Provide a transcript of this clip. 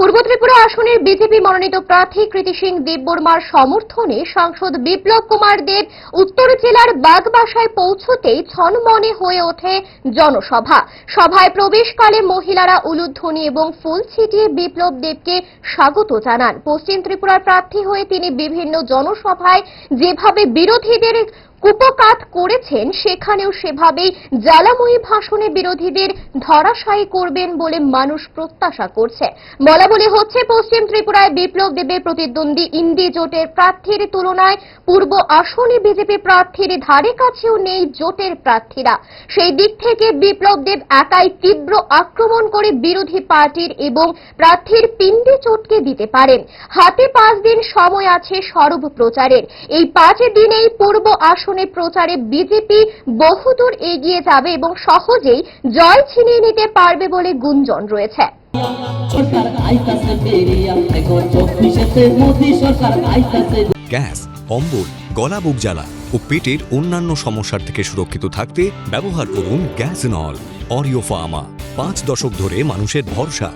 পূর্ব ত্রিপুরা আসনের বিজেপি মনোনীত প্রার্থী কৃতি সিং দেববর্মার সমর্থনে সাংসদ বিপ্লব কুমার দেব উত্তর জেলার বাগবাসায় পৌঁছতেই ছনমনে হয়ে ওঠে জনসভা। সভায় প্রবেশকালে মহিলারা উলুধ্বনি এবং ফুল ছিটিয়ে বিপ্লব দেবকে স্বাগত জানান। পশ্চিম ত্রিপুরার প্রার্থী হয়ে তিনি বিভিন্ন জনসভায় যেভাবে বিরোধীদের কুপকাত করেছেন, সেখানেও সেভাবেই জ্বালাময়ী ভাষণে বিরোধীদের ধরাশায়ী করবেন বলে মানুষ প্রত্যাশা করছে। বলা বলে হচ্ছে, পশ্চিম ত্রিপুরায় বিপ্লব দেবের প্রতিদ্বন্দ্বী ইন্ডি জোটের প্রার্থীর তুলনায়। পূর্ব আসনে বিজেপি প্রার্থীর ধারে কাছেও নেই জোটের প্রার্থীরা। সেই দিক থেকে বিপ্লব দেব একাই তীব্র আক্রমণ করে বিরোধী পার্টির এবং প্রার্থীর পিণ্ডি চটকে দিতে পারেন। হাতে পাঁচ দিন সময় আছে সরব প্রচারের। এই পাঁচ দিনেই পূর্ব আসনে প্রচারে বিজেপি বহুদূর এগিয়ে যাবে এবং সহজেই জয় ছিনিয়ে নিতে পারবে বলে গুঞ্জন রয়েছে। গ্যাস অম্বল গলা বুক জ্বালা ও পেটের অন্যান্য সমস্যার থেকে সুরক্ষিত থাকতে ব্যবহার করুন গ্যাস নল অরিও ফার্মা। পাঁচ দশক ধরে মানুষের ভরসা